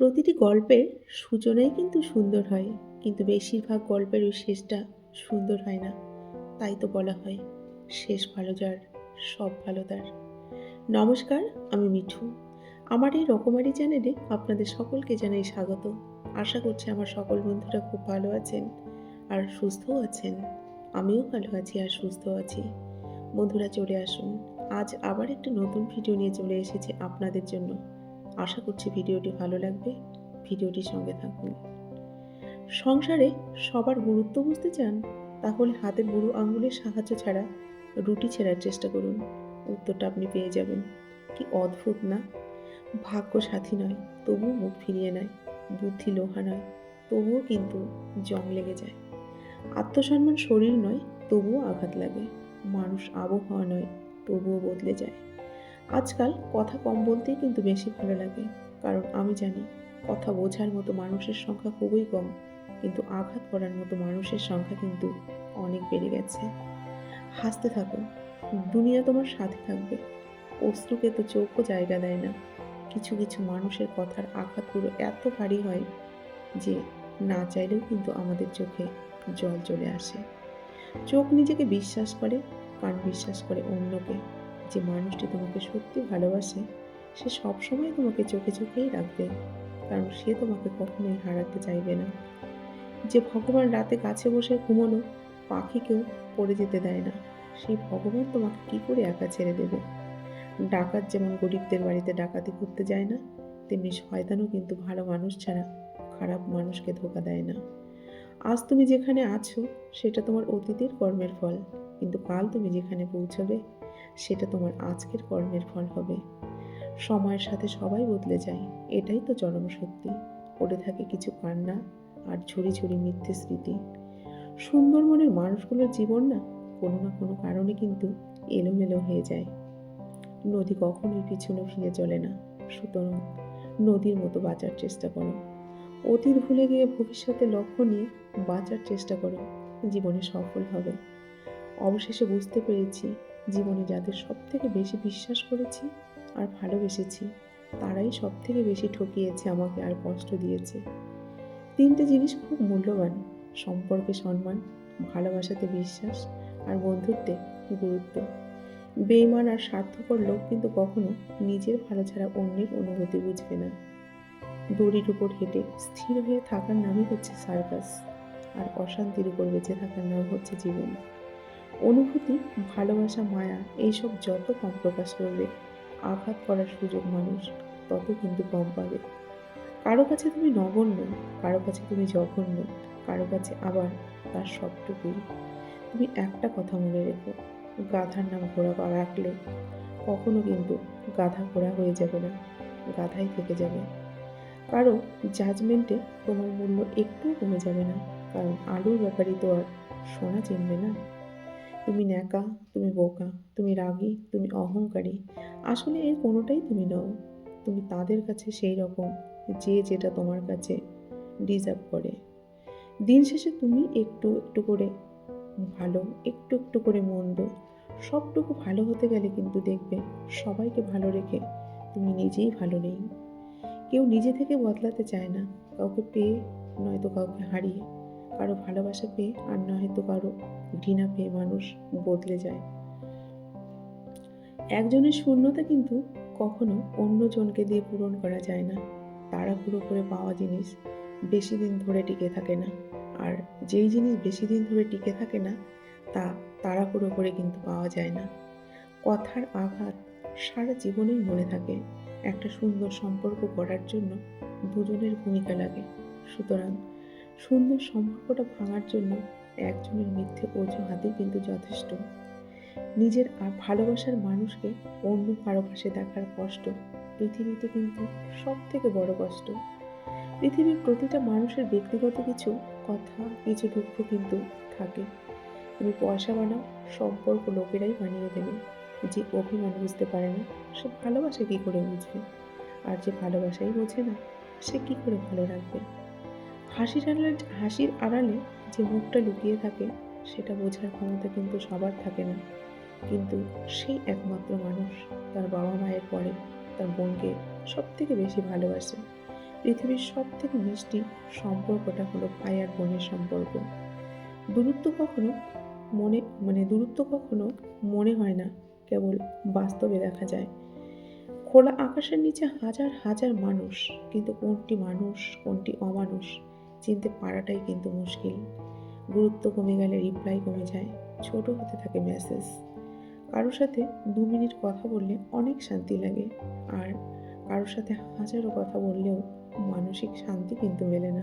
প্রতিটি গল্পের সূচনাই কিন্তু সুন্দর হয়, কিন্তু বেশিরভাগ গল্পের ওই শেষটা সুন্দর হয় না। তাই তো বলা হয়, শেষ ভালো যার, সব ভালো তার। নমস্কার, আমি মিঠু। আমার এই রকমারি চ্যানেলে আপনাদের সকলকে জানাই স্বাগত। আশা করছি আমার সকল বন্ধুরা খুব ভালো আছেন আর সুস্থও আছেন। আমিও ভালো আছি আর সুস্থ আছি। বন্ধুরা চলে আসুন, আজ আবার একটা নতুন ভিডিও নিয়ে চলে এসেছি আপনাদের জন্য। আশা করছি ভিডিওটি ভালো লাগবে। ভিডিওটির সঙ্গে থাকুন। সংসারে সবার গুরুত্ব বুঝতে চান, তাহলে হাতের বুড়ো আঙুলের সাহায্য ছাড়া রুটি ছেঁড়ার চেষ্টা করুন। উত্তরটা আপনি পেয়ে যাবেন। কি অদ্ভুত না? ভাগ্য সাথী নয়, তবুও মুখ ফিরিয়ে নেয়। বুদ্ধি লোহা নয়, তবুও কিন্তু জং লেগে যায়। আত্মসম্মান শরীর নয়, তবুও আঘাত লাগে। মানুষ আবহাওয়া নয়, তবুও বদলে যায়। আজকাল কথা কম বলতেই কিন্তু বেশি ভালো লাগে, কারণ আমি জানি কথা বোঝার মতো মানুষের সংখ্যা খুবই কম, কিন্তু আঘাত করার মতো মানুষের সংখ্যা কিন্তু অনেক বেড়ে গেছে। হাসতে থাকো, দুনিয়া তোমার সাথে থাকবে, অশ্রুকে তো চোখও জায়গা দেয় না। কিছু কিছু মানুষের কথার আঘাতগুলো এত ভারী হয় যে না চাইলেও কিন্তু আমাদের চোখে জল চলে আসে। চোখ নিজেকে বিশ্বাস করে কান বিশ্বাস করে অন্যকে। যে মানুষটি তোমাকে সত্যি ভালোবাসে, সে সবসময় তোমাকে চোখে চোখেই রাখবে, কারণ সে তোমাকে কখনোই হারাতে চাইবে না। যে ভগবান রাতে কাছে বসে ঘুমোনো পাখিকেও পড়ে যেতে দেয় না। সেই ভগবান তোমাকে কি করে একা ছেড়ে দেবে? ডাকাত যেমন গরিবদের বাড়িতে ডাকাতি করতে যায় না, তেমনি শয়তানও কিন্তু ভালো মানুষ ছাড়া খারাপ মানুষকে ধোকা দেয় না। আজ তুমি যেখানে আছো, সেটা তোমার অতীতের কর্মের ফল, কিন্তু কাল তুমি যেখানে পৌঁছবে সেটা তোমার আজকের কর্মের ফল হবে। সময়ের সাথে সবাই বদলে যায়, এটাই তো চরম সত্যি। পড়ে থাকে কিছু কান্না আর ঝুড়ি ঝুড়ি মিথ্যে স্মৃতি। সুন্দর মনের মানুষগুলোর জীবন না কোনো না কোনো কারণে কিন্তু এলোমেলো হয়ে যায়। নদী কখনোই পিছনে ফিরে চলে না। সুতরাং নদীর মতো বাঁচার চেষ্টা করো। অতীত ভুলে গিয়ে ভবিষ্যতে লক্ষ্য নিয়ে বাঁচার চেষ্টা করো। জীবনে সফল হবে। অবশেষে বুঝতে পেরেছি জীবনে যাদের সব থেকে বেশি বিশ্বাস করেছি আর ভালোবেসেছি, তারাই সব থেকে বেশি ঠকিয়েছে আমাকে আর কষ্ট দিয়েছে। তিনটে জিনিস খুব মূল্যবান, সম্পর্কে সম্মান, ভালোবাসাতে বিশ্বাস আর বন্ধুত্বে গুরুত্ব। বেইমান আর স্বার্থপর লোক কিন্তু কখনো নিজের ভালো ছাড়া অন্যের অনুভূতি বুঝবে না। দড়ির উপর হেঁটে স্থির হয়ে থাকার নামই হচ্ছে সার্কাস, আর অশান্তির উপর বেঁচে থাকার নাম হচ্ছে জীবন। অনুভূতি, ভালোবাসা, মায়া, এইসব যত কম প্রকাশ করবে, আঘাত করার সুযোগ মানুষ তত কিন্তু কম পাবে। কারও কাছে তুমি নগণ্য, কারও কাছে তুমি জঘন্য, কারও কাছে আবার তার সবটুকুই। তুমি একটা কথা মনে রেখো, গাধার নাম ঘোড়া পা রাখলে কখনো কিন্তু গাধা ঘোড়া হয়ে যাবে না, গাধাই থেকে যাবে। কারও জাজমেন্টে তোমার মূল্য একটুও কমে যাবে না, কারণ আলুর ব্যাপারই তো আর সোনা চিনবে না। তুমি ন্যাকা, তুমি বোকা, তুমি রাগী, তুমি অহংকারী। আসলে এর কোনোটাই তুমি নও। তুমি তাদের কাছে সেই রকম যে যেটা তোমার কাছে ডিজার্ভ করে। দিন শেষে তুমি একটু একটু করে ভালো, একটু একটু করে মন্দ, সবটুকু ভালো হতে গেলে কিন্তু দেখবে সবাইকে ভালো রেখে তুমি নিজেই ভালো নেই। কেউ নিজে থেকে বদলাতে চায় না, কাউকে পেয়ে নয়তো কাউকে হারিয়ে। কারও ভালোবাসা পেয়ে আর নয়তো কারও ঘৃণা পেয়ে মানুষ বদলে যায়। একজনের শূন্যতা কিন্তু কখনো অন্যজনকে দিয়ে পূরণ করা যায় না। তাড়াহুড়ো করে পাওয়া জিনিস বেশি দিন ধরে টিকে থাকে না। আর যেই জিনিস বেশি দিন ধরে টিকে থাকে না, তা তাড়াহুড়ো করে কিন্তু পাওয়া যায় না। কথার আঘাত সারা জীবনেই মনে থাকে। একটা সুন্দর সম্পর্ক গড়ার জন্য দুজনের ভূমিকা লাগে। সুতরাং সুন্দর সম্পর্কটা ভাঙার জন্য একজনের মিথ্যে অজুহাতেই কিন্তু যথেষ্ট। নিজের আর ভালোবাসার মানুষকে অন্য কারও পাশে দেখার কষ্ট পৃথিবীতে কিন্তু সব থেকে বড় কষ্ট। পৃথিবীর প্রতিটা মানুষের ব্যক্তিগত কিছু কথা, কিছু দুঃখ কিন্তু থাকে। তুমি পয়সা বানাও, সম্পর্ক লোকেরাই বানিয়ে দেবে। যে অভিমান বুঝতে পারে না, সে ভালোবাসা কী করে বুঝবে? আর যে ভালোবাসাই বোঝে না, সে কী করে ভালো রাখবে? হাসির আড়ালে হাসির আড়ালে যে মুখটা লুকিয়ে থাকে, সেটা বোঝার ক্ষমতা কিন্তু সবার থাকে না। কিন্তু সেই একমাত্র মানুষ তার বাবা মায়ের পরে তার বোনকে সব থেকে বেশি ভালোবাসে। পৃথিবীর সব থেকে মিষ্টি সম্পর্কটা হলো ভাই আর বোনের সম্পর্ক। দূরত্ব কখনো মনে মানে দূরত্ব কখনো মনে হয় না, কেবল বাস্তবে দেখা যায়। খোলা আকাশের নিচে হাজার হাজার মানুষ, কিন্তু কোনটি মানুষ, কোনটি অমানুষ চিনতে পারাটাই কিন্তু মুশকিল। গুরুত্ব কমে গেলে রিপ্লাই কমে যায়। ছোট হতে থাকে মেসেজ কারোর সাথে দু মিনিট কথা বললে অনেক শান্তি লাগে। আর কারোর সাথে হাজারো কথা বললেও মানসিক শান্তি কিন্তু মেলে না।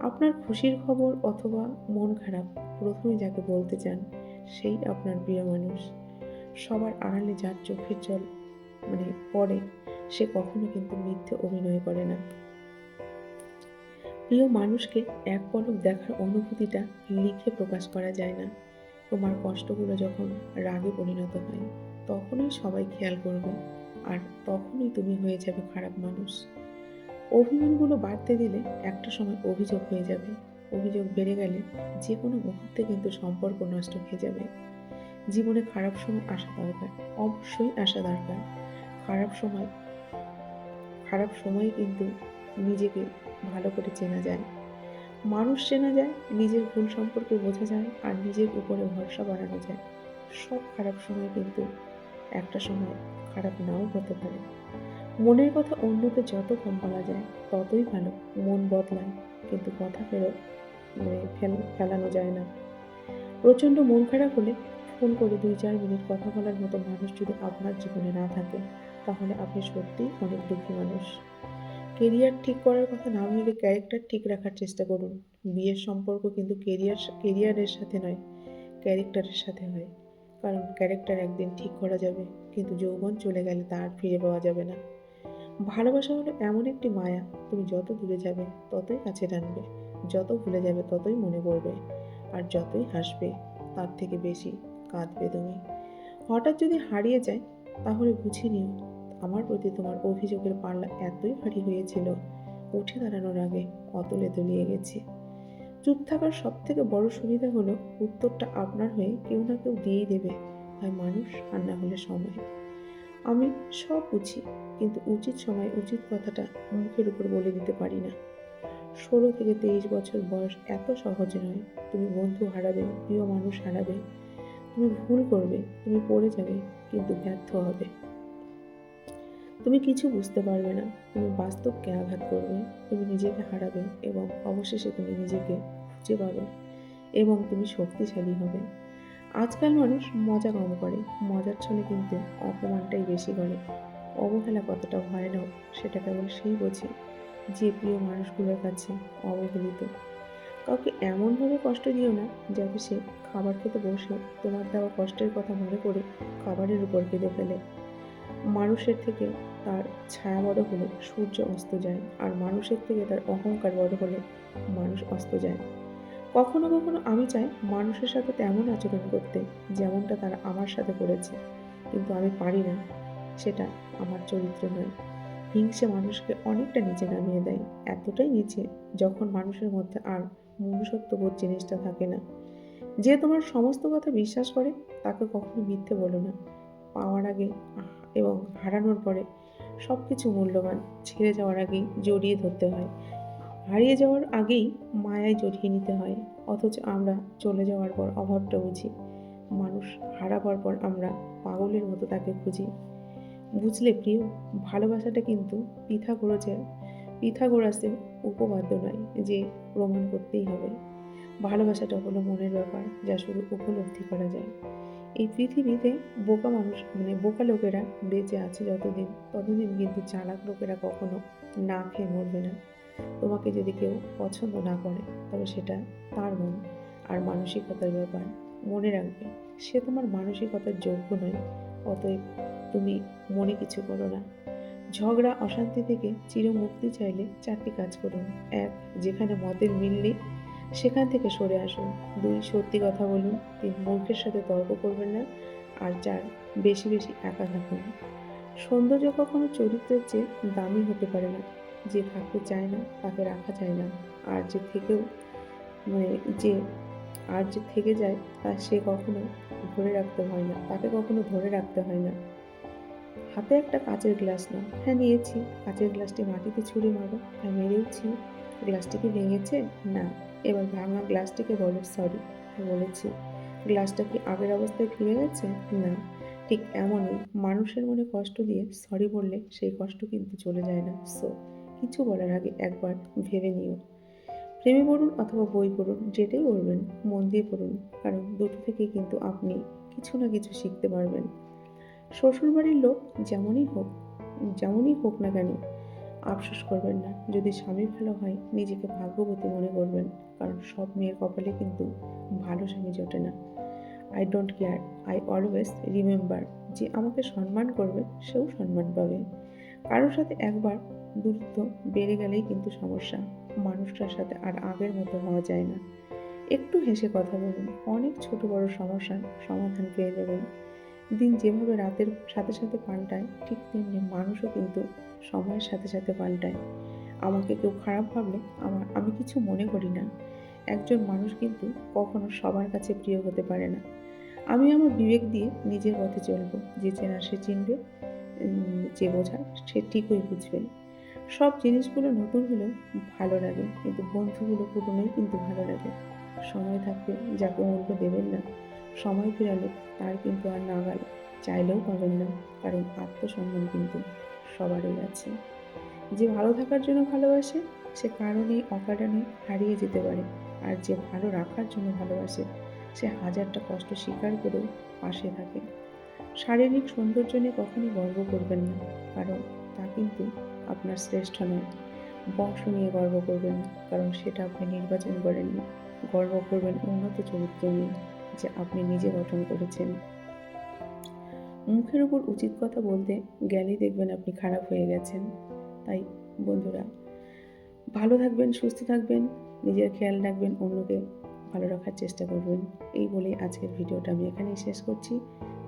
আপনার খুশির খবর অথবা মন খারাপ প্রথমে যাকে বলতে চান, সেই আপনার প্রিয় মানুষ। সবার আড়ালে যার চোখের জল মানে পড়ে, সে কখনো কিন্তু মিথ্যে অভিনয় করে না। প্রিয় মানুষকে এক পলক দেখার অনুভূতিটা লিখে প্রকাশ করা যায় না। তোমার কষ্টগুলো যখন রাগে পরিণত হয়, তখনই সবাই খেয়াল করবে আর তখনই তুমি হয়ে যাবে খারাপ মানুষ। অভিমানগুলো বাড়তে দিলে একটা সময় অভিযোগ হয়ে যাবে। অভিযোগ বেড়ে গেলে যে কোনো মুহূর্তে কিন্তু সম্পর্ক নষ্ট হয়ে যাবে। জীবনে খারাপ সময় আসা দরকার, অবশ্যই আসা দরকার। খারাপ সময়, খারাপ সময়ে কিন্তু নিজেকে ভালো করে চেনা যায়। মানুষ চেনা যায়, নিজের ভুল সম্পর্কে বোঝা যায় আর নিজের উপরে ভরসা বাড়ানো যায়। সব খারাপ সময় কিন্তু একটা সময় খারাপ নাও হতে পারে। মনের কথা অন্যকে যত কম বলা যায়, ততই ভালো। মন বদলায়, কিন্তু কথা ফেরত মানে ফেল, ফেলানো যায় না। প্রচণ্ড মন খারাপ হলে ফোন করে দুই চার মিনিট কথা বলার মতো মানুষ যদি আপনার জীবনে না থাকে, তাহলে আপনি সত্যিই অনেক দুঃখী মানুষ। কেরিয়ার ঠিক করার কথা না ভেবে ক্যারেক্টার ঠিক রাখার চেষ্টা করুন। বিয়ের সম্পর্ক কিন্তু কেরিয়ার কেরিয়ারের সাথে নয় ক্যারেক্টারের সাথে হয়। কারণ ক্যারেক্টার একদিন ঠিক করা যাবে, কিন্তু যৌবন চলে গেলে তা আর ফিরে পাওয়া যাবে না। ভালোবাসা হলো এমন একটি মায়া, তুমি যত দূরে যাবে ততই কাছে টানবে, যত ভুলে যাবে ততই মনে পড়বে, আর যতই হাসবে তার থেকে বেশি কাঁদবে তুমি। হঠাৎ যদি হারিয়ে যায়, তাহলে বুঝে নিও আমার প্রতি তোমার অভিযোগের পাল্লা এতই ভারী হয়েছিল। উঠে দাঁড়ানোর আগে অতলে তলিয়ে গেছে। চুপ থাকার সব থেকে বড় সুবিধা হলো, উত্তরটা আপনার হয়ে কেউ না কেউ দিয়েই দেবে। হয় মানুষ আর না হলে সময়। আমি সব বুঝি, কিন্তু উচিত সময় উচিত কথাটা মুখের উপর বলে দিতে পারি না। ষোলো থেকে তেইশ বছর বয়স এত সহজ নয়। তুমি বন্ধু হারাবে, প্রিয় মানুষ হারাবে। তুমি ভুল করবে, তুমি পড়ে যাবে, কিন্তু ব্যর্থ হবে। তুমি কিছু বুঝতে পারবে না। তুমি বাস্তবকে আঘাত করবে, তুমি নিজেকে হারাবে এবং অবশেষে তুমি নিজেকে খুঁজে পাবে এবং তুমি শক্তিশালী হবে। আজকাল মানুষ মজা কম করে, মজার ছলে কিন্তু অপমানটাই বেশি করে। অবহেলা কতটা ভয়ানক, সেটা কেবল সেই বোঝে যে প্রিয় মানুষগুলোর কাছে অবহেলিত। কাউকে এমনভাবে কষ্ট দিও না যাতে সে খাবার খেতে বসে তোমার দেওয়া কষ্টের কথা মনে করে খাবারের উপর কেঁদে ফেলে। মানুষের থেকে তার ছায়া বড় হলে সূর্য অস্ত যায় আর মানুষের থেকে তার অহংকার বড় হলে মানুষ অস্ত যায়। কখনো কখনো আমি চাই মানুষের সাথে তেমন আচরণ করতে যেমনটা তারা আমার সাথে করেছে, কিন্তু আমি পারি না। সেটা আমার চরিত্র নয়। হিংসে মানুষকে অনেকটা নিচে নামিয়ে দেয়, এতটাই নিচে যখন মানুষের মধ্যে আর মনুষ্যত্ববোধ জিনিসটা থাকে না। যে তোমার সমস্ত কথা বিশ্বাস করে, তাকে কখনো মিথ্যে বলো না। পাওয়ার আগে এবং হারানোর পরে সব কিছু মূল্যবান। ছেড়ে যাওয়ার আগেই জড়িয়ে ধরতে হয়। হারিয়ে যাওয়ার আগেই মায়ায় জড়িয়ে নিতে হয়। অথচ আমরা চলে যাওয়ার পর অভাবটা বুঝি। মানুষ হারাবার পর আমরা পাগলের মতো তাকে খুঁজি। বুঝলে প্রিয়, ভালোবাসাটা কিন্তু পিথাগোরাসের পিথাগোরাসের উপবাদ্য নয় যে প্রমাণ করতেই হবে। ভালোবাসাটা হলো মনের ব্যাপার যা শুধু উপলব্ধি করা যায়। এই পৃথিবীতে বোকা মানুষ মানে বোকা লোকেরা বেঁচে আছে যতদিন, ততদিন কিন্তু চালাক লোকেরা কখনো না খেয়ে মরবে না। তোমাকে যদি কেউ পছন্দ না করে, তবে সেটা তার মন আর মানসিকতার ব্যাপার মনে রাখবে। সে তোমার মানসিকতার যোগ্য নয়, অতএব তুমি মনে কিছু করো না। ঝগড়া, অশান্তি থেকে চিরমুক্তি চাইলে চারটি কাজ করুন। এক, যেখানে মতের মিল নেই সেখান থেকে সরে আসুন। দুই সত্যি কথা বলুন, তিন মূর্খের সাথে তর্ক করবেন না, আর চার, বেশি বেশি একা থাকুন। সৌন্দর্য কখনো চরিত্রের চেয়ে দামি হতে পারে না। যে থাকতে চায় না, তাকে রাখা যায় না। আর যে থেকেও মানে যে, আর যে থেকে যায়, তা সে কখনো ধরে রাখতে হয় না। তাকে কখনো ধরে রাখতে হয় না। হাতে একটা কাঁচের গ্লাস নাও। হ্যাঁ নিয়েছি। কাচের গ্লাসটি মাটিতে ছুঁড়ে মারো। হ্যাঁ মেরেওছি। গ্লাসটি কি ভেঙেছে? না। এবার ভাঙা গ্লাসটিকে বলে, সরি, বলেছি। গ্লাসটা কি আগের অবস্থায় ফিরে গেছে? না। ঠিক এমনই। মানুষের মনে কষ্ট দিয়ে সরি বললে সেই কষ্ট কিন্তু চলে যায় না। সো? কিছু বলার আগে একবার ভেবে নিও। প্রেমে পড়ুন অথবা বই পড়ুন, যেটাই পড়বেন, মন দিয়ে পড়ুন, কারণ দুটো থেকেই কিন্তু আপনি কিছু না কিছু শিখতে পারবেন। শ্বশুরবাড়ির লোক যেমনই হোক যেমনই হোক না কেন আফসোস করবেন না। যদি স্বামী ভালো হয়, নিজেকে ভাগ্যবতী মনে করবেন। কারণ সব মেয়ের কপালে কিন্তু ভালো স্বামী জোটে না। I don't care I always remember যে আমাকে সম্মান করবে, সেও সম্মান পাবে। কারোর সাথে একবার দূরত্ব বেড়ে গেলেই কিন্তু সমস্যা। মানুষটার সাথে আর আগের মতো হওয়া যায় না। একটু হেসে কথা বলুন। অনেক ছোট বড় সমস্যার সমাধান পেয়ে যাবেন। দিন যেভাবে রাতের সাথে সাথে পাল্টায়, ঠিক তেমনি মানুষও কিন্তু সময়ের সাথে সাথে পাল্টায়। আমাকে কেউ খারাপ ভাবলে আমার, আমি কিছু মনে করি না। একজন মানুষ কিন্তু কখনো সবার কাছে প্রিয় হতে পারে না। আমি আমার বিবেক দিয়ে নিজের পথে চলবো, যে চেনা সে চিনবে যে বোঝার সে ঠিকই বুঝবে। সব জিনিসগুলো নতুন হলেও ভালো লাগে, কিন্তু বন্ধুগুলো পুরনোই কিন্তু ভালো লাগে। সময় থাকতে যাকে মূল্য দেবেন না সময় ফেরালে তার কিন্তু আর না নাগাল চাইলেও পাবেন না, কারণ আত্মসম্মান কিন্তু সবারই আছে। যে ভালো থাকার জন্য ভালোবাসে, সে কারণে অকারণে হারিয়ে যেতে পারে। আর যে ভালো রাখার জন্য ভালোবাসে, সে হাজারটা কষ্ট স্বীকার করেও পাশে থাকে। শারীরিক সৌন্দর্য নিয়ে কখনই গর্ব করবেন না, কারণ তা কিন্তু আপনার শ্রেষ্ঠ নয়। বংশ নিয়ে গর্ব করবেন কারণ সেটা আপনি নির্বাচন করেননি। গর্ব করবেন উন্নত চরিত্র নিয়ে। যে আপনি নিজে গঠন করেছেন। মুখের উপর উচিত কথা বলতে গেলেই দেখবেন আপনি খারাপ হয়ে গেছেন। তাই বন্ধুরা, ভালো থাকবেন, সুস্থ থাকবেন, নিজের খেয়াল রাখবেন, অন্যকে ভালো রাখার চেষ্টা করবেন। এই বলেই আজকের ভিডিওটা আমি এখানেই শেষ করছি।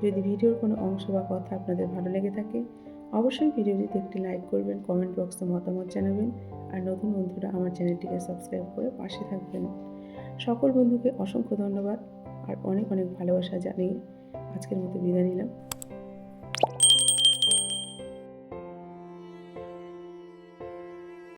যদি ভিডিওর কোনো অংশ বা কথা আপনাদের ভালো লেগে থাকে, অবশ্যই ভিডিওটিতে একটি লাইক করবেন, কমেন্ট বক্সে মতামত জানাবেন, আর নতুন বন্ধুরা আমার চ্যানেলটিকে সাবস্ক্রাইব করে পাশে থাকবেন। সকল বন্ধুকে অসংখ্য ধন্যবাদ। আর অনেক অনেক ভালোবাসা জানিয়ে আজকের মতো বিদায় নিলাম।